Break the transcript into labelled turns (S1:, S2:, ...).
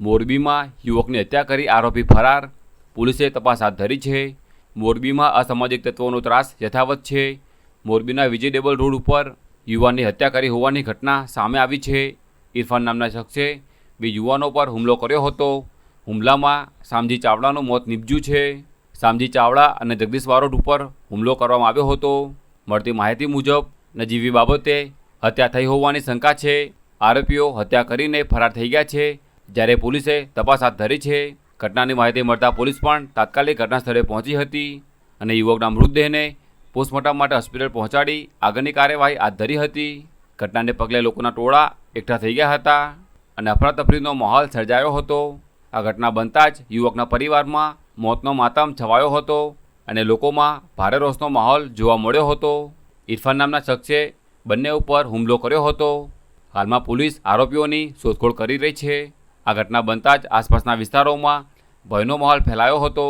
S1: મોરબીમાં યુવકની હત્યા કરી આરોપી ફરાર. પોલીસે તપાસ હાથ ધરી છે. મોરબીમાં અસામાજિક તત્વોનો ત્રાસ યથાવત છે. મોરબીના વિજયડેબલ રોડ ઉપર યુવાનની હત્યા કરી હોવાની ઘટના સામે આવી છે. ઇરફાન નામના શખ્સે બે યુવાનો પર હુમલો કર્યો હતો. હુમલામાં શામજી ચાવડાનું મોત નીપજ્યું છે. શામજી ચાવડા અને જગદીશ બારોટ ઉપર હુમલો કરવામાં આવ્યો હતો. મળતી માહિતી મુજબ, નજીવી બાબતે હત્યા થઈ હોવાની શંકા છે. આરોપીઓ હત્યા કરીને ફરાર થઈ ગયા છે. જ્યારે પોલીસે તપાસ હાથ ધરી છે, ઘટનાની માહિતી મળતા પોલીસ પણ તાત્કાલિક ઘટના સ્થળે પહોંચી હતી અને યુવકના મૃતદેહને પોસ્ટમોર્ટમ માટે હોસ્પિટલ પહોંચાડી આગળની કાર્યવાહી હાથ ધરી હતી. ઘટનાને પગલે લોકોના ટોળા એકઠા થઈ ગયા હતા અને અફરાતફરીનો માહોલ સર્જાયો હતો. આ ઘટના બનતા જ યુવકના પરિવારમાં મોતનો માતમ છવાયો હતો અને લોકોમાં ભારે રોષનો માહોલ જોવા મળ્યો હતો. ઇરફાન નામના શખ્સે બંને ઉપર હુમલો કર્યો હતો. હાલમાં પોલીસ આરોપીઓની શોધખોળ કરી રહી છે. આ ઘટના બનતા જ આસપાસના વિસ્તારોમાં ભયનો માહોલ ફેલાયો હતો.